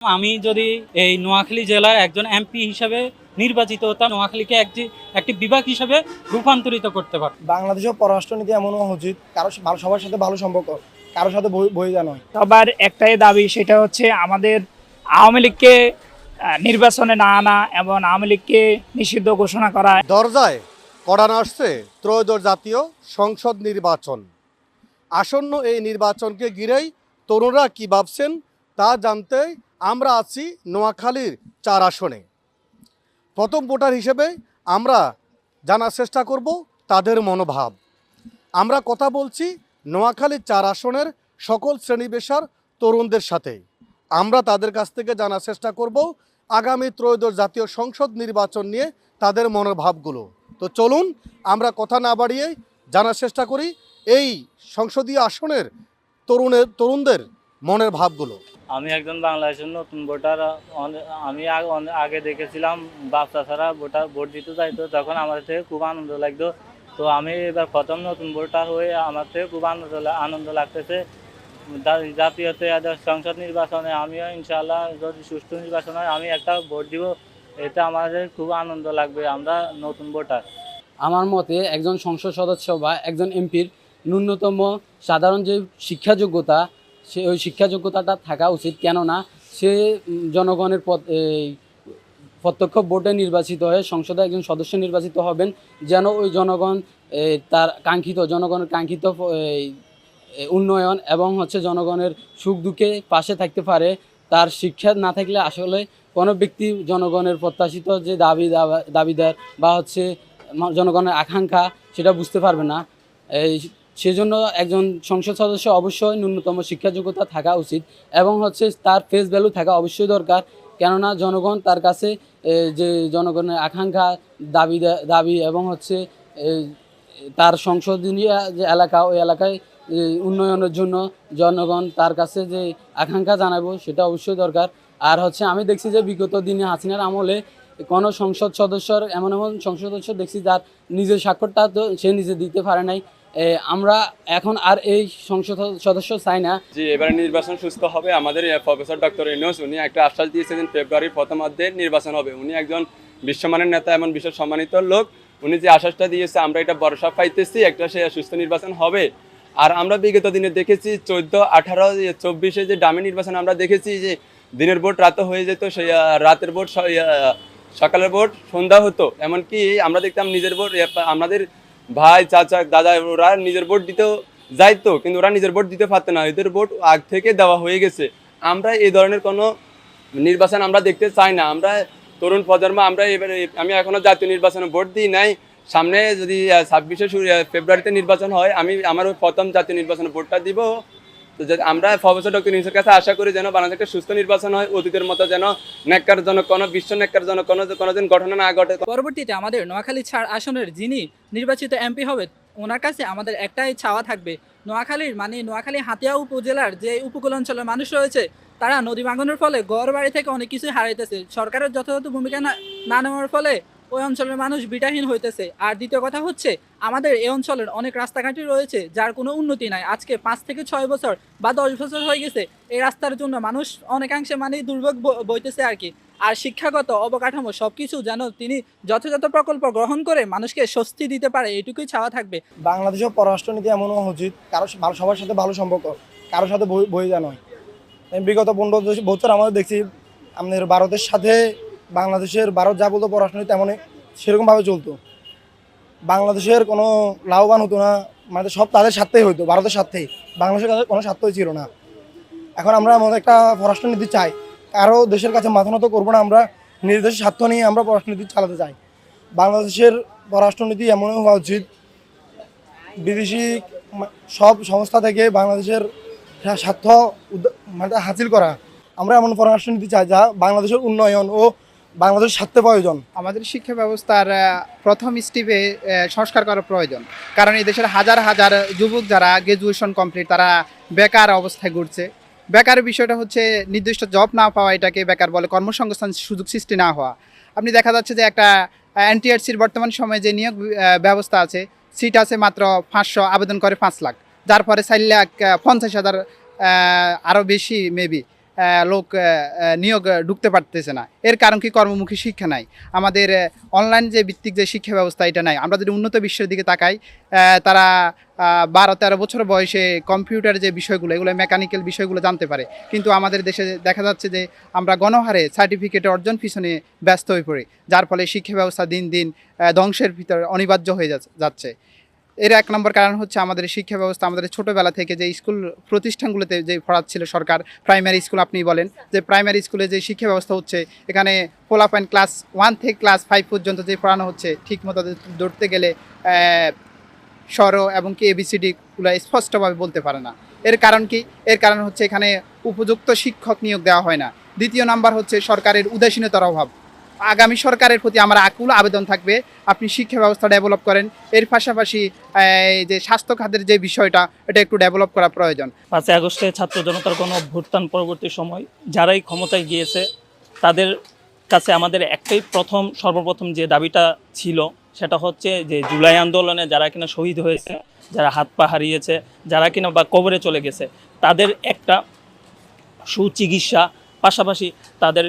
আমি যদি এই নোয়াখালী জেলার একজন এমপি হিসাবে নির্বাচিত হতাম নোয়াখালীকে একটি একটি বিভাগ হিসাবে রূপান্তরিত করতে পারতাম। বাংলাদেশের পররাষ্ট্রনীতি এমন হওয়া উচিত কারও ভালো- সবার সাথে ভালো সম্পর্ক কারোর সাথে বই যা সবার একটাই দাবি সেটা হচ্ছে আমাদের আওয়ামী লীগকে নির্বাচনে না আনা এবং আওয়ামী লীগকে নিষিদ্ধ ঘোষণা করা। দরজায় কড়ান আসছে ত্রয়োদশ জাতীয় সংসদ নির্বাচন। আসন্ন এই নির্বাচনকে ঘিরেই তরুণরা কি ভাবছেন তা জানতে আমরা আছি নোয়াখালীর চার আসনে। প্রথম ভোটার হিসেবে আমরা জানার চেষ্টা করব তাদের মনোভাব। আমরা কথা বলছি নোয়াখালীর চার আসনের সকল শ্রেণি পেশার তরুণদের সাথে। আমরা তাদের কাছ থেকে জানার চেষ্টা করব আগামী ত্রয়োদশ জাতীয় সংসদ নির্বাচন নিয়ে তাদের মনোভাবগুলো। তো চলুন আমরা কথা না বাড়িয়ে জানার চেষ্টা করি এই সংসদীয় আসনের তরুণের তরুণদের মনের ভাবগুলো। আমি একজন বাংলাদেশের নতুন ভোটার আমি আগে দেখেছিলাম বাচ্চা ছাড়া ভোটার, ভোট দিতে যাইতো, তখন আমার থেকে খুব আনন্দ লাগতো। তো আমি এবার প্রথম নতুন ভোটার হয়ে আমার থেকে খুব আনন্দ আনন্দ লাগতেছে। জা- জাতীয় ত্রয়োদশ সংসদ নির্বাচনে আমিও ইনশাল্লাহ যদি সুষ্ঠু নির্বাচন হয়, আমি একটা ভোট দিব। এতে আমাদের খুব আনন্দ লাগবে, আমরা নতুন ভোটার। আমার মতে একজন সংসদ সদস্য বা একজন এমপির ন্যূনতম সাধারণ যে শিক্ষা যোগ্যতা সে ওই শিক্ষা যোগ্যতাটা থাকা উচিত। কেননা সে জনগণের এই, প্রত্যক্ষ ভোটে নির্বাচিত হয়ে সংসদে একজন সদস্য নির্বাচিত হবেন যেন ওই জনগণ তার কাঙ্ক্ষিত, জনগণের কাঙ্ক্ষিত উন্নয়ন এবং হচ্ছে জনগণের সুখ দুঃখে পাশে থাকতে পারে, তার শিক্ষা না থাকলে আসলে কোনো ব্যক্তি জনগণের প্রত্যাশিত যে দাবি দাবা- দাবিদার বা হচ্ছে, জনগণের আকাঙ্ক্ষা সেটা বুঝতে পারবে না। এই সেজন্য একজন সংসদ সদস্য অবশ্যই ন্যূনতম শিক্ষা যোগ্যতা থাকা উচিত এবং হচ্ছে তার ফেস ভ্যালু থাকা অবশ্যই দরকার। কেননা জনগণ তার কাছে যে জনগণের আকাঙ্ক্ষা, দাবি দাবি এবং হচ্ছে তার সংসদীয় যে এলাকা, ওই এলাকায় উন্নয়নের জন্য জনগণ তার কাছে যে আকাঙ্ক্ষা জানাব সেটা অবশ্যই দরকার। আর হচ্ছে আমি দেখছি যে বিগত দিনে হাসিনার আমলে কোনো সংসদ সদস্যর, এমন এমন সংসদ সদস্য দেখছি যার নিজের স্বাক্ষরটা তো সে নিজে দিতে পারে নাই। আমরা এখন আর এই সংসদ সদস্য চাই না। যে এবারে নির্বাচন সুস্থ হবে। আমাদের প্রফেসর ডক্টর ইনোস উনি একটা আশ্বাস দিয়েছিলেন, ফেব্রুয়ারির প্রথমার্ধে নির্বাচন হবে। উনি একজন বিশ্বমানের নেতা এমন বিশ্ব সম্মানিত লোক। উনি যে আশ্বাসটা দিয়েছে, আমরা এটা ভরসা পাইতেছি, একটা সে সুস্থ নির্বাচন হবে। আর আমরা বিগত দিনে দেখেছি, চোদ্দ, আঠারো চব্বিশে যে ডামি নির্বাচন আমরা দেখেছি, যে দিনের ভোট রাতে হয়ে যেত, সেই রাতের ভোট সকালের ভোট সন্ধ্যা হতো। এমনকি আমরা দেখতাম, নিজের ভোট আমাদের ভাই, চাচা, দাদা, ওরা নিজের ভোট দিতেও যাইতো, কিন্তু ওরা নিজের ভোট দিতে পারতো না। এদের ভোট আগ থেকে দেওয়া হয়ে গেছে। আমরা এই ধরনের কোনো নির্বাচন আমরা দেখতে চাই না। আমরা তরুণ প্রজন্ম, আমরা এবারে, আমি এখনও জাতীয় নির্বাচনে ভোট দিই নাই। সামনে যদি ছাব্বিশে ফেব্রুয়ারিতে নির্বাচন হয়, আমি আমার প্রথম জাতীয় নির্বাচনে ভোটটা দিব। তো আমরা প্রফেসর ডক্টর ইউনুসের কাছে আশা করি যেন বাংলাদেশ একটা সুস্থ নির্বাচন হয়, অতীতের মতো যেন ন্যাক্কারজনক কোনো, বিশ্ব ন্যাক্কারজনক কোনো, কোনোদিন ঘটনা না ঘটে। পরবর্তীতে আমাদের নোয়াখালী ছাড় আসনের যিনি নির্বাচিত এমপি হবে, ওনার কাছে আমাদের একটাই চাওয়া থাকবে। নোয়াখালীর মানে নোয়াখালী হাতিয়া উপজেলার যে উপকূল অঞ্চলের মানুষ রয়েছে, তারা নদী ভাঙনের ফলে গড় বাড়ি থেকে অনেক কিছুই হারাইতেছে। সরকারের যথাযথ ভূমিকা না নেওয়ার ফলে ওই অঞ্চলের মানুষ বিটাহীন হইতেছে। আর দ্বিতীয় কথা হচ্ছে, আমাদের এই অঞ্চলের অনেক রাস্তাঘাটই রয়েছে যার কোনো উন্নতি নাই। আজকে পাঁচ থেকে ছয় বছর বা দশ বছর হয়ে গেছে, এই রাস্তার জন্য মানুষ অনেকাংশে মানে দুর্ভোগ বইতেছে আর কি। আর শিক্ষাগত অবকাঠামো সব কিছু যেন তিনি যথাযথ প্রকল্প গ্রহণ করে মানুষকে স্বস্তি দিতে পারে, এটুকুই ছাওয়া থাকবে। বাংলাদেশের পররাষ্ট্রনীতি এমন উচিত কারও সবার সাথে ভালো সম্পর্ক কারোর সাথে বই বই নয়। বিগত পনেরো বছর আমাদের দেখছি, আমাদের ভারতের সাথে বাংলাদেশের ভারত যা বলতো পররাষ্ট্রনীতি তেমনই সেরকমভাবে চলতো। বাংলাদেশের কোনো লাভবান হতো না মানে সব তাদের স্বার্থেই হতো ভারতের স্বার্থেই। বাংলাদেশের কাছে কোনো স্বার্থই ছিল না। এখন আমরা আমাদের একটা পররাষ্ট্রনীতি চাই, কারও দেশের কাছে মাথা নত করব না, আমরা নিজ দেশের স্বার্থ নিয়ে আমরা পররাষ্ট্রনীতি চালাতে চাই। বাংলাদেশের পররাষ্ট্রনীতি এমন হওয়া উচিত, বিদেশি সব সংস্থা থেকে বাংলাদেশের স্বা- স্বার্থ মানে হাসিল করা। আমরা এমন পররাষ্ট্রনীতি চাই যা বাংলাদেশের উন্নয়ন ও বাংলাদেশের স্বার্থে প্রয়োজন। আমাদের শিক্ষা ব্যবস্থার প্রথম স্টেপে সংস্কার করা প্রয়োজন। কারণ এই দেশের হাজার হাজার যুবক যারা গ্রাজুয়েশন কমপ্লিট তারা বেকার অবস্থায় ঘুরছে। বেকার বিষয়টা হচ্ছে নির্দিষ্ট জব না পাওয়া, এটাকে বেকার বলে কর্মসংস্থান সুযোগ সৃষ্টি না হওয়া। আপনি দেখা যাচ্ছে যে একটা এনটিআরসির বর্তমান সময়ে যে নিয়োগ ব্যবস্থা আছে সিট আছে মাত্র পাঁচশো, আবেদন করে পাঁচ লাখ। যার পরে চার লাখ পঞ্চাশ হাজার আরও বেশি মেবি লোক নিয়োগ ঢুকতে পারতেছে না। এর কারণ কি? কর্মমুখী শিক্ষা নাই। আমাদের অনলাইন যে ভিত্তিক যে শিক্ষা ব্যবস্থা, এটা নাই। আমরা যদি উন্নত বিশ্বের দিকে তাকাই তারা বারো, তেরো বছর বয়সে কম্পিউটার যে বিষয়গুলো, এগুলো মেকানিক্যাল বিষয়গুলো জানতে পারে। কিন্তু আমাদের দেশে দেখা যাচ্ছে যে, আমরা গণহারে সার্টিফিকেট অর্জন পিছনে ব্যস্ত হয়ে পড়ি। যার ফলে শিক্ষা ব্যবস্থা দিন দিন ধ্বংসের ভিতরে অনিবার্য হয়ে যাচ্ছে। এর এক নম্বর কারণ হচ্ছে আমাদের শিক্ষা ব্যবস্থা, আমাদের ছোটোবেলা থেকে যে স্কুল প্রতিষ্ঠানগুলোতে যে পড়াচ্ছিল সরকার প্রাইমারি স্কুল আপনি বলেন, যে প্রাইমারি স্কুলে যে শিক্ষা ব্যবস্থা হচ্ছে, এখানে পোলা পয়েন্ট ক্লাস ওয়ান থেকে ক্লাস ফাইভ পর্যন্ত যে পড়ানো হচ্ছে, ঠিকমতো ধরতে গেলে স্বর এবং কি এবিসিডিগুলো স্পষ্টভাবে বলতে পারে না। এর কারণ কি? এর কারণ হচ্ছে এখানে উপযুক্ত শিক্ষক নিয়োগ দেওয়া হয় না। দ্বিতীয় নাম্বার হচ্ছে সরকারের উদাসীনতার অভাব। আগামী সরকারের প্রতি আমার আকুল আবেদন থাকবে। আপনি শিক্ষা ব্যবস্থা ডেভেলপ করেন। এর পাশাপাশি যে স্বাস্থ্য খাতের যে বিষয়টা, এটা একটু ডেভেলপ করা প্রয়োজন। পাঁচই আগস্টে ছাত্র জনতার কোনো অভ্যুত্থান পরবর্তী সময় যারাই ক্ষমতায় গিয়েছে, তাদের কাছে আমাদের একটাই প্রথম, সর্বপ্রথম যে দাবিটা ছিল, সেটা হচ্ছে যে জুলাই আন্দোলনে যারা কিনা শহীদ হয়েছে, যারা হাত পা হারিয়েছে, যারা কিনা বা কবরে চলে গেছে, তাদের একটা সুচিকিৎসা, পাশাপাশি তাদের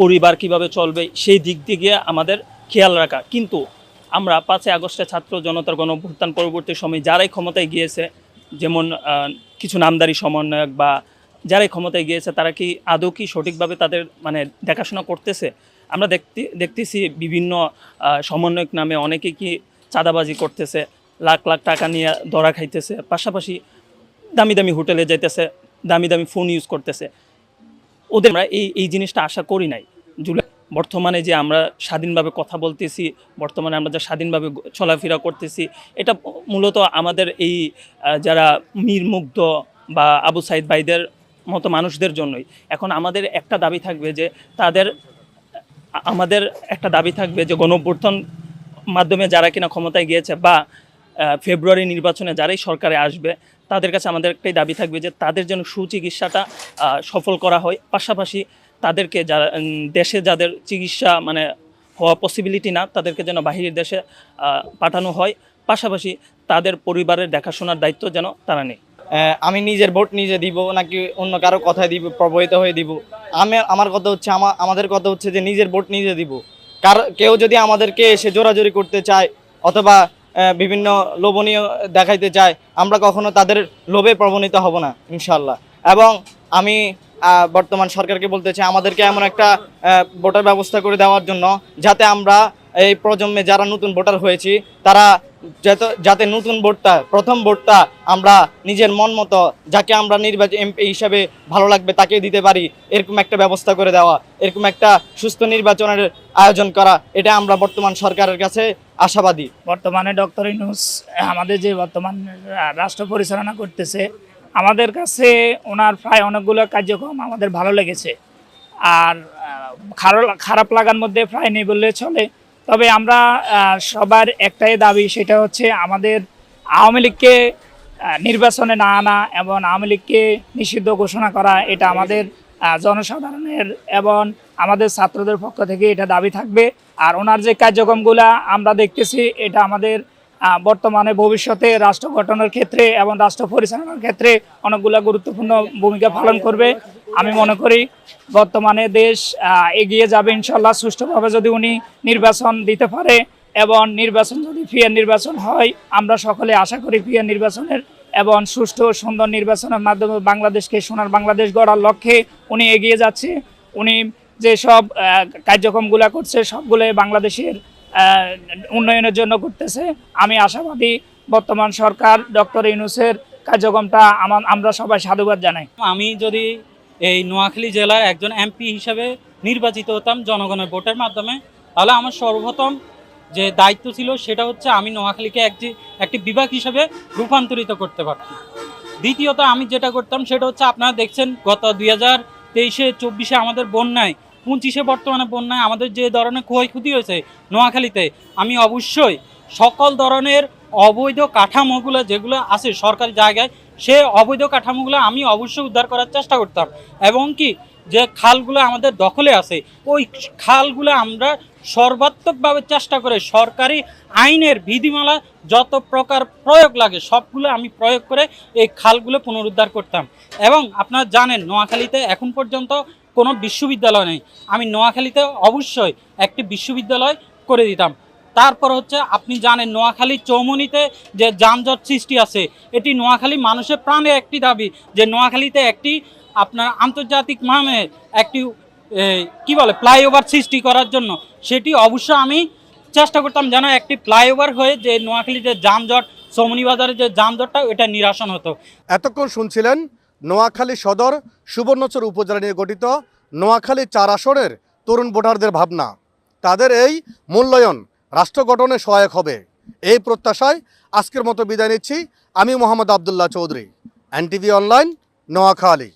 পরিবার কীভাবে চলবে, সেই দিক দিয়ে আমাদের খেয়াল রাখা। কিন্তু আমরা পাঁচই আগস্টে ছাত্র জনতার গণ অভ্যুত্থান পরবর্তী সময় যারাই ক্ষমতায় গিয়েছে, যেমন কিছু নামদারি সমন্বয়ক বা যারাই ক্ষমতায় গিয়েছে, তারা কি আদৌ কি সঠিকভাবে তাদের মানে দেখাশোনা করতেছে? আমরা দেখতে, দেখতেছি বিভিন্ন সমন্বয়ক নামে অনেকে কি চাঁদাবাজি করতেছে, লাখ লাখ টাকা নিয়ে ধরা খাইতেছে, পাশাপাশি দামি দামি হোটেলে যাইতেছে, দামি দামি ফোন ইউজ করতেছে। ওদের আমরা এই এই জিনিসটা আশা করি নাই। জুলাই বর্তমানে যে আমরা স্বাধীনভাবে কথা বলতেছি, বর্তমানে আমরা যে স্বাধীনভাবে চলাফেরা করতেছি, এটা মূলত আমাদের এই যারা মীর মুগ্ধ বা আবু সাইদ ভাইদের মতো মানুষদের জন্যই। এখন আমাদের একটা দাবি থাকবে যে তাদের আমাদের একটা দাবি থাকবে যে গণঅভ্যুত্থান মাধ্যমে যারা কিনা ক্ষমতায় গিয়েছে বা ফেব্রুয়ারি নির্বাচনে যারাই সরকারে আসবে, তাদের কাছে আমাদের একটাই দাবি থাকবে যে তাদের যেন সুচিকিৎসাটা সফল করা হয়। পাশাপাশি তাদেরকে যারা দেশে যাদের চিকিৎসা মানে হওয়া পসিবিলিটি না, তাদেরকে যেন বাহিরের দেশে পাঠানো হয়। পাশাপাশি তাদের পরিবারের দেখাশোনার দায়িত্ব যেন তারা নেই আমি নিজের ভোট নিজে দিব, নাকি অন্য কারও কথায় দিব, প্রভাবিত হয়ে দিব? আমি, আমার কথা হচ্ছে আমার আমাদের কথা হচ্ছে যে নিজের ভোট নিজে দিব। কার, কেউ যদি আমাদেরকে এসে জোরাজোরি করতে চায়, অথবা বিভিন্ন লোভনীয় দেখাইতে চাই আমরা কখনো তাদের লোভে প্রবণিত হব না ইনশাল্লাহ এবং আমি বর্তমান সরকারকে বলতে চাই, আমাদেরকে এমন একটা ভোটার ব্যবস্থা করে দেওয়ার জন্য, যাতে আমরা এই প্রজন্মে যারা নতুন ভোটার হয়েছি, তারা যাতে নতুন ভোটটা, প্রথম ভোটটা আমরা নিজের মন মতো, যাকে আমরা নির্বাচন এমপি হিসাবে ভালো লাগবে তাকে দিতে পারি, এরকম একটা ব্যবস্থা করে দেওয়া, এরকম একটা সুস্থ নির্বাচনের আয়োজন করা, এটা আমরা বর্তমান সরকারের কাছে আশাবাদী। বর্তমানে ডক্টর ইনুস আমাদের যে বর্তমান রাষ্ট্র পরিচালনা করতেছে, আমাদের কাছে ওনার প্রায় অনেকগুলো কার্যক্রম আমাদের ভালো লেগেছে। আর খারাপ লাগার মধ্যে প্রায় নেই বললে চলে। তবে আমরা সবার একটাই দাবি, সেটা হচ্ছে আমাদের আওয়ামী লীগকে নির্বাচনে না আনা এবং আওয়ামী লীগকে নিষিদ্ধ ঘোষণা করা, এটা আমাদের জনসাধারণের এবং আমাদের ছাত্রদের পক্ষ থেকে এটা দাবি থাকবে। আর ওনার যে কার্যক্রমগুলা আমরা দেখতেছি, এটা আমাদের বর্তমানে ভবিষ্যতে রাষ্ট্র গঠনের ক্ষেত্রে এবং রাষ্ট্র পরিচালনার ক্ষেত্রে অনেকগুলো গুরুত্বপূর্ণ ভূমিকা পালন করবে। আমি মনে করি বর্তমানে দেশ এগিয়ে যাবে ইনশাল্লাহ সুষ্ঠুভাবে যদি উনি নির্বাচন দিতে পারে এবং নির্বাচন যদি ফিয়ার নির্বাচন হয় আমরা সকলে আশা করি ফিয়ার নির্বাচনের এবং সুষ্ঠু সুন্দর নির্বাচনের মাধ্যমে বাংলাদেশকে সোনার বাংলাদেশ গড়ার লক্ষ্যে উনি এগিয়ে যাচ্ছে। উনি যেসব আহ, কার্যক্রমগুলো করছে সবগুলো বাংলাদেশের উন্নয়নের জন্য করতেছে। আমি আশাবাদী বর্তমান সরকার ডক্টর ইউনুসের কার্যক্রমটা আমরা সবাই সাধুবাদ জানাই। আমি যদি এই নোয়াখালী জেলার একজন এমপি হিসাবে নির্বাচিত হতাম জনগণের ভোটের মাধ্যমে। তাহলে আমার সর্বপ্রথম যে দায়িত্ব ছিল সেটা হচ্ছে আমি নোয়াখালীকে একটি একটি বিভাগ হিসাবে রূপান্তরিত করতে পারতাম। দ্বিতীয়ত আমি যেটা করতাম সেটা হচ্ছে আপনারা দেখছেন গত দুই হাজার তেইশে, চব্বিশে আমাদের বন্যায়, পঁচিশে বর্তমানে বন্যায় আমাদের যে ধরনের ক্ষয়ক্ষতি হয়েছে নোয়াখালীতে, আমি অবশ্যই সকল ধরনের অবৈধ কাঠামোগুলো যেগুলো আছে সরকারি জায়গায় সে অবৈধ কাঠামোগুলো আমি অবশ্যই উদ্ধার করার চেষ্টা করতাম। এবং কি, যে খালগুলো আমাদের দখলে আছে, ওই খালগুলো আমরা সর্বাত্মকভাবে চেষ্টা করে সরকারি আইনের বিধিমালা যত প্রকার প্রয়োগ লাগে, সবগুলো আমি প্রয়োগ করে এই খালগুলো পুনরুদ্ধার করতাম। এবং আপনারা জানেন, নোয়াখালীতে এখন পর্যন্ত কোনো বিশ্ববিদ্যালয় নেই। আমি নোয়াখালীতে অবশ্যই একটি বিশ্ববিদ্যালয় করে দিতাম। তারপর হচ্ছে আপনি জানেন নোয়াখালী চৌমনিতে যে যানজট সৃষ্টি আছে, এটি নোয়াখালী মানুষের প্রাণে একটি দাবি যে নোয়াখালীতে একটি আপনার আন্তর্জাতিক মানে একটি কি বলে, ফ্লাইওভার সৃষ্টি করার জন্য। সেটি অবশ্য আমি চেষ্টা করতাম যেন একটি ফ্লাইওভার হয়ে যে নোয়াখালী যে যানজট চৌমনি বাজারে যে যানজটটা এটা নিরাসন হতো। এতক্ষণ শুনছিলেন নোয়াখালী সদর সুবর্ণচর উপজেলা নিয়ে গঠিত নোয়াখালী চার আসনের তরুণ ভোটারদের ভাবনা। তাদের এই মূল্যায়ন রাষ্ট্র গঠনে সহায়ক হবে। এই প্রত্যাশায় আজকের মতো বিদায় নিচ্ছি। আমি মোহাম্মদ আবদুল্লাহ চৌধুরী, এনটিভি অনলাইন, নোয়াখালী।